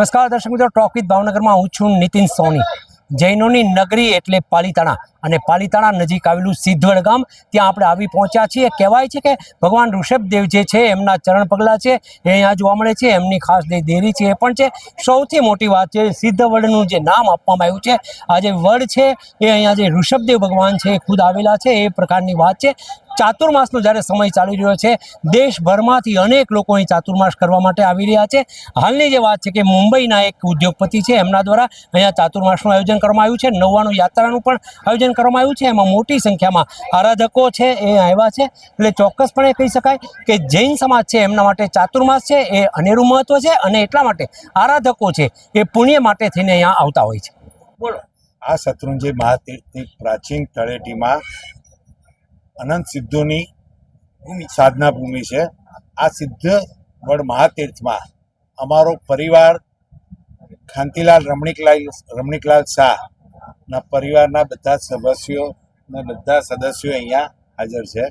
નમસ્કાર દર્શક મિત્રો, ટોક ભાવનગરમાં હું છું નીતિન સોની. જૈનોની નગરી એટલે પાલીતાણા અને પાલીતાણા નજીક આવેલું સિદ્ધવડ ગામ. ત્યાં આપણે આવી પહોંચ્યા છીએ. કહેવાય છે કે ભગવાન ઋષભદેવ જે છે, એમના ચરણ પગલાં છે, એ અહીંયા જોવા મળે છે. એમની ખાસ જે દેરી છે એ પણ છે. સૌથી મોટી વાત છે, સિદ્ધવડનું જે નામ આપવામાં આવ્યું છે, આ જે વડ છે, એ અહીંયા જે ઋષભદેવ ભગવાન છે એ ખુદ આવેલા છે. એ પ્રકારની વાત છે. ચાતુર્માસનો જ્યારે સમય ચાલી રહ્યો છે દેશભરમાંથી અનેક લોકો અહીં ચાતુર્માસ કરવા માટે આવી રહ્યા છે. હાલની જે વાત છે કે મુંબઈના એક ઉદ્યોગપતિ છે એમના દ્વારા અહીંયા ચાતુર્માસનું આયોજન કરવામાં આવ્યું છે નવ્વાણું યાત્રાનું પણ આયોજન કરવામાં આવ્યું છે. એમાં મોટી સંખ્યામાં આરાધકો છે એ આવ્યા છે. એટલે ચોક્કસપણે કહી શકાય કે જૈન સમાજ છે એમના માટે ચાતુર્માસ છે એ અનેરું મહત્વ છે અને એટલા માટે આરાધકો છે એ પુણ્ય માટે થઈને અહીંયા આવતા હોય છે. બોલો. આ શત્રુંજય મહાતીર્થની પ્રાચીન તળેટીમાં અનંત સિદ્ધોની સાધના ભૂમિ છે. આ સિદ્ધ વડ મહાતીર્થમાં અમારો પરિવાર ખાંતિલાલ રમણીકલાલ રમણીકલાલ શાહના પરિવારના બધા સદસ્યો અને બધા સદસ્યો અહીંયા હાજર છે.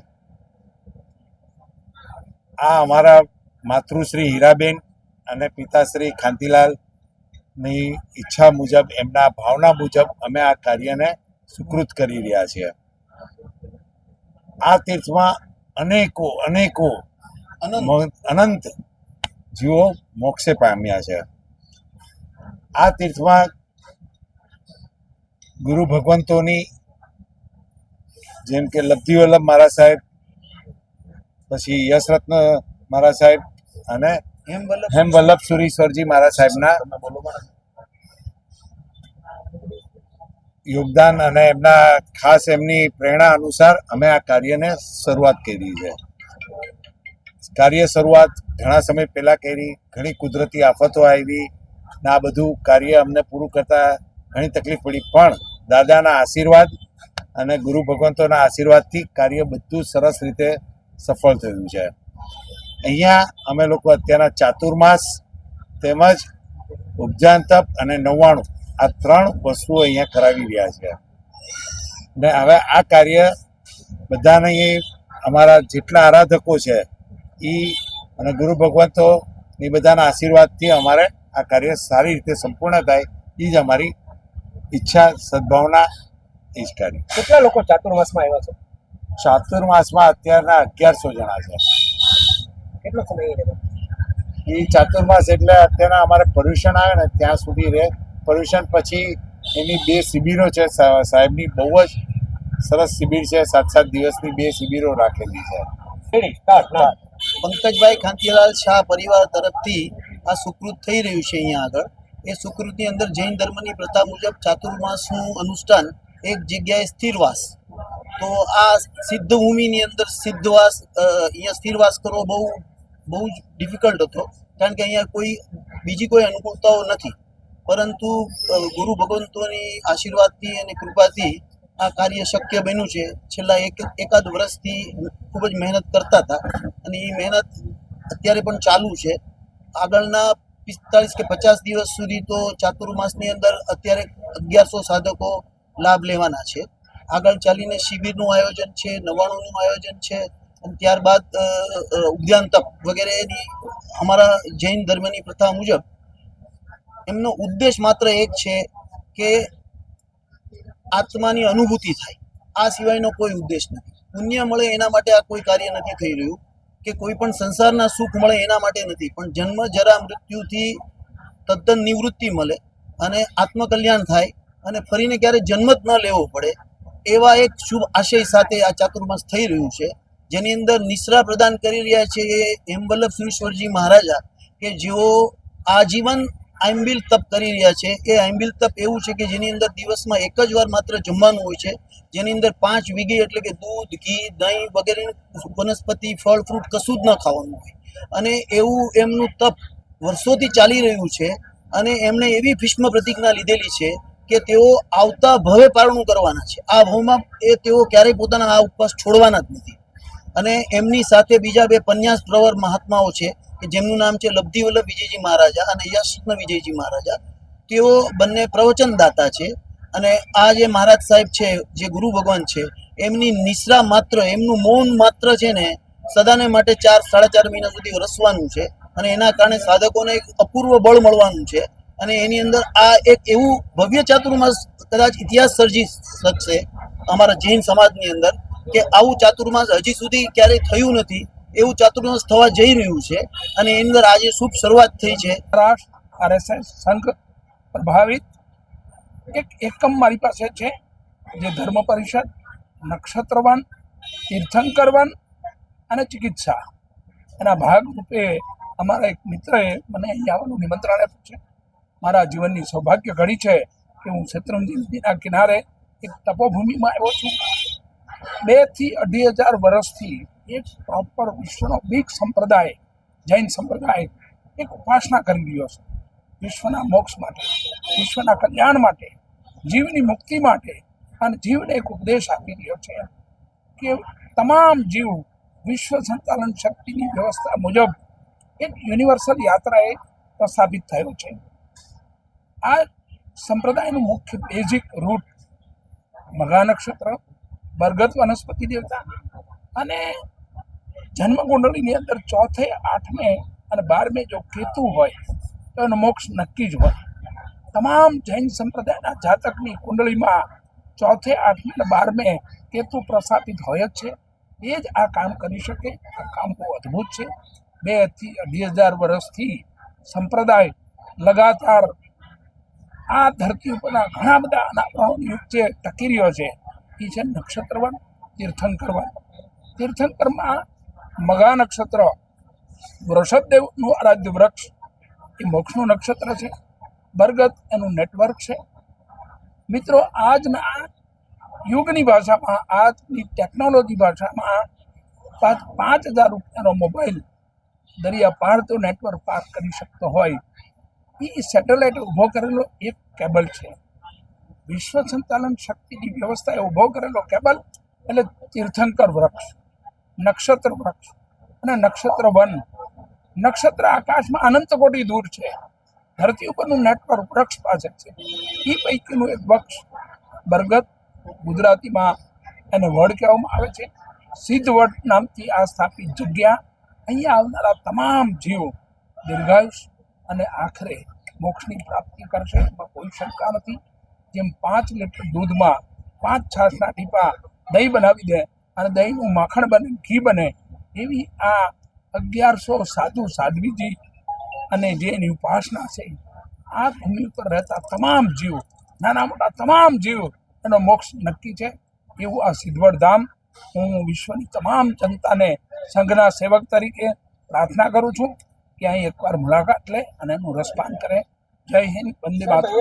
આ અમારા માતૃશ્રી હીરાબેન અને પિતાશ્રી ખાંતિલાલની ઈચ્છા મુજબ, એમના ભાવના મુજબ અમે આ કાર્યને સુકૃત કરી રહ્યા છીએ. આ તીર્થમાં અનેકો અનેકો અનંત. જીવો મોક્ષે પામ્યા છે. આ તીર્થમાં ગુરુ ભગવંતોની જેમ કે લબ્ધિ વલ્લભ મહારાજ સાહેબ પછી યશરત્ન મહારાજ સાહેબ અને હેમ વલ્લભ સુરીશ્વરજી મહારાજ સાહેબના યોગદાન અને એમના ખાસ એમની પ્રેરણા અનુસાર અમે આ કાર્યને શરૂઆત કરી છે. કાર્ય શરૂઆત ઘણા સમય પહેલા કરી, ઘણી કુદરતી આફતો આવી ને આ બધું કાર્ય અમને પૂરું કરતા ઘણી તકલીફ પડી. પણ દાદાના આશીર્વાદ અને ગુરુ ભગવંતોના આશીર્વાદથી કાર્ય બધું સરસ રીતે સફળ થયું છે. અહીંયા અમે લોકો અત્યારના ચાતુર્માસ તેમજ ઉપજાન તપ અને નવ્વાણું આ ત્રણ વસ્તુઓ અહીંયા કરાવી રહ્યા છે. ને હવે આ કાર્ય બધાને અહીં અમારા જેટલા આરાધકો છે એ અને ગુરુ ભગવંતોની બધાના આશીર્વાદથી અમારે આ કાર્ય સારી રીતે સંપૂર્ણ થાય એ જ અમારી ઈચ્છા સદભાવના એ જ કાર્ય કેટલા લોકો ચાતુર્માસમાં આવ્યા છે? ચાતુર્માસમાં અત્યારના અગિયારસો જણા છે. કેટલો સમય એ ચાતુર્માસ એટલે અત્યારના અમારે પર્યુષણ આવે ને ત્યાં સુધી રહે. પર્યુષણ પછી એની બે શિબિરો છે સાહેબની બહુ જ સરસ શિબિર છે સાત સાત દિવસની બે શિબિરો રાખેલી છે. રેડી, પંકજભાઈ કાંતિલાલ શાહ પરિવાર તરફથી આ સુકૃત થઈ રહ્યું છે અહીંયા આગળ. એ સુકૃતની અંદર જૈન ધર્મની પ્રથા મુજબ ચાતુર્માસનું અનુષ્ઠાન એક જગ્યાએ સ્થિરવાસ. તો આ સિદ્ધ ભૂમિની અંદર સિદ્ધવાસ અહીંયા સ્થિરવાસ કરવો બહુ બહુ જ ડિફિકલ્ટ હતો. કારણ કે અહીંયા કોઈ બીજી કોઈ અનુકૂળતાઓ નથી. પરંતુ ગુરુ ભગવંતોની આશીર્વાદથી અને કૃપાથી આ કાર્ય શક્ય બન્યું છે. છેલ્લા એક, એકાદ વર્ષથી ખૂબ જ મહેનત કરતા હતા અને એ મહેનત અત્યારે પણ ચાલુ છે. આગળના પિસ્તાળીસ કે પચાસ દિવસ સુધી તો ચાતુર્માસની અંદર અત્યારે અગિયારસો સાધકો લાભ લેવાના છે. આગળ ચાલીને શિબિરનું આયોજન છે, નવાણુંનું આયોજન છે અને ત્યારબાદ ઉદ્યાન તપ વગેરેની અમારા જૈન ધર્મની પ્રથા મુજબ એમનો ઉદ્દેશ માત્ર એક છે કે આત્માની અનુભૂતિ થાય. આ સિવાયનો કોઈ ઉદ્દેશ નથી. પુણ્ય મળે એના માટે આ કોઈ કાર્ય નથી થઈ રહ્યું, કે કોઈ પણ સંસારના સુખ મળે એના માટે નથી. પણ જન્મ જરા મૃત્યુથી તદ્દન નિવૃત્તિ મળે અને આત્મકલ્યાણ થાય અને ફરીને ક્યારે જન્મ જ ન લેવો પડે, એવા એક શુભ આશય સાથે આ ચાતુર્માસ થઈ રહ્યું છે. જેની અંદર નિશ્રા પ્રદાન કરી રહ્યા છે એ હેમવલ્લભ સુરેશ્વરજી મહારાજા, કે જેઓ આજીવન આંબિલ તપ કરી રહ્યા છે. એ આંબિલ તપ એવું છે કે જેની અંદર દિવસમાં એક જ વાર માત્ર જમવાનું હોય છે. જેની અંદર પાંચ વીઘી એટલે કે દૂધ, ઘી, દહીં વગેરે વનસ્પતિ, ફળ, ફ્રૂટ કશું જ ન ખાવાનું હોય. અને એવું એમનું તપ વર્ષોથી ચાલી રહ્યું છે અને એમણે એવી ભીષ્મ પ્રતિજ્ઞા લીધેલી છે કે તેઓ આવતા ભવે પારણું કરવાના છે. આ ભવમાં એ તેઓ ક્યારેય પોતાના આ ઉપવાસ છોડવાના જ નથી. અને એમની સાથે બીજા બે પન્યાસ પ્રવર મહાત્માઓ છે. કે જેમનું નામ છે લબ્ધિ વલ્લભ વિજયજી મહારાજા અને યશકૃષ્ણ વિજયજી મહારાજા. તેઓ બંને પ્રવચનદાતા છે અને આ જે મહારાજ સાહેબ છે, જે ગુરુ ભગવાન છે, એમની નિશ્રા માત્ર, એમનું મૌન માત્ર છે ને સદાને માટે ચાર, સાડા ચાર મહિના સુધી રસવાનું છે અને એના કારણે સાધકોને એક અપૂર્વ બળ મળવાનું છે અને એની અંદર આ એક એવું ભવ્ય ચાતુર્માસ કદાચ ઇતિહાસ સર્જી શકશે અમારા જૈન સમાજની અંદર કે આવું ચાતુર્માસ હજી સુધી ક્યારેય થયું નથી. એવું ચાતુર્માસ થવા જઈ રહ્યું છે અને એની અંદર આજે શુભ શરૂઆત થઈ છે. રાષ્ટ્ર આરએસએસ સંઘ પ્રભાવિત. એક એકમ મારી પાસે છે, જે ધર્મ પરિષદ, નક્ષત્રવન, તીર્થંકરવન અને ચિકિત્સા. એના ભાગરૂપે અમારા એક મિત્રએ મને અહીં આવવાનું નિમંત્રણ આપ્યું છે. મારા જીવનની સૌભાગ્ય ઘડી છે કે હું શેત્રુંજી નદીના કિનારે એક તપોભૂમિમાં આવ્યો છું. બેથી અઢી હજાર વર્ષથી એક પ્રોપર વિશ્વનો બિગ સંપ્રદાય, જૈન સંપ્રદાય એક ઉપાસના કરી રહ્યો છે. વિશ્વના મોક્ષ માટે, વિશ્વના કલ્યાણ માટે, જીવની મુક્તિ માટે અને જીવને એક ઉપદેશ આપી રહ્યો છે કે તમામ જીવ વિશ્વ સંચાલન શક્તિની વ્યવસ્થા મુજબ એક યુનિવર્સલ યાત્રાએ પ્રસ્થાપિત થયો છે. આ સંપ્રદાયનું મુખ્ય બેઝિક રૂટ મઘા નક્ષત્ર બરગત વનસ્પતિ દેવતા અને જન્મકુંડળીની અંદર ચોથે, આઠમે અને બારમે જો કેતુ હોય, તો એનો મોક્ષ નક્કી જ હોય. તમામ જૈન સંપ્રદાયના જાતકની કુંડળીમાં ચોથે, આઠમે અને બારમે કેતુ પ્રસ્થાપિત હોય જ છે. એ જ આ કામ કરી શકે. આ કામ બહુ અદ્ભુત છે. બેથી અઢી હજાર વર્ષથી સંપ્રદાય લગાતાર આ ધરતી ઉપરના ઘણા બધા યુગ જે ટકી રહ્યો છે. એ છે નક્ષત્રવન તીર્થંકરવન તીર્થંકરમાં મઘા નક્ષત્ર, વૃષભદેવનું આરાધ્ય વૃક્ષ, એ મોક્ષનું નક્ષત્ર છે. બરગદ એનું નેટવર્ક છે. મિત્રો, આજના યુગની ભાષામાં, આજની ટેકનોલોજી ભાષામાં પાંચ પાંચ હજાર રૂપિયાનો મોબાઈલ દરિયા પાર તો નેટવર્ક પાર કરી શકતો હોય. એ સેટેલાઇટ ઊભો કરેલો એક કેબલ છે. વિશ્વ સંચાલન શક્તિની વ્યવસ્થાએ ઊભો કરેલો કેબલ એટલે તીર્થંકર વૃક્ષ. નક્ષત્ર વૃક્ષ અને નક્ષત્ર વન. નક્ષત્ર આકાશમાં અનંત કોટી દૂર છે. ધરતી ઉપરનું નેટવર્ક વૃક્ષ પાછળ છે. એ પૈકીનું એક વૃક્ષ બરગદ ગુજરાતીમાં એને વડ કહેવામાં આવે છે. સિદ્ધવડ નામથી આ સ્થાપિત જગ્યા અહીંયા આવનારા તમામ જીવો દીર્ઘાયુષ અને આખરે મોક્ષની પ્રાપ્તિ કરશે એમાં કોઈ શંકા નથી. જેમ પાંચ લીટર દૂધમાં પાંચ છાસના ટીપા દહીં બનાવી દે અને દહીંનું માખણ બને ઘી બને એવી આ અગિયારસો સાધુ સાધ્વીજી અને જે એની ઉપાસના છે આ ભૂમિ ઉપર રહેતા તમામ જીવ નાના મોટા તમામ જીવ એનો મોક્ષ નક્કી છે એવું આ સિદ્ધવડ ધામ હું વિશ્વની તમામ જનતાને સંઘના સેવક તરીકે પ્રાર્થના કરું છું કે અહીં એકવાર મુલાકાત લે અને એનું રસપાન કરે. જય હિન્દ વંદે માતરમ.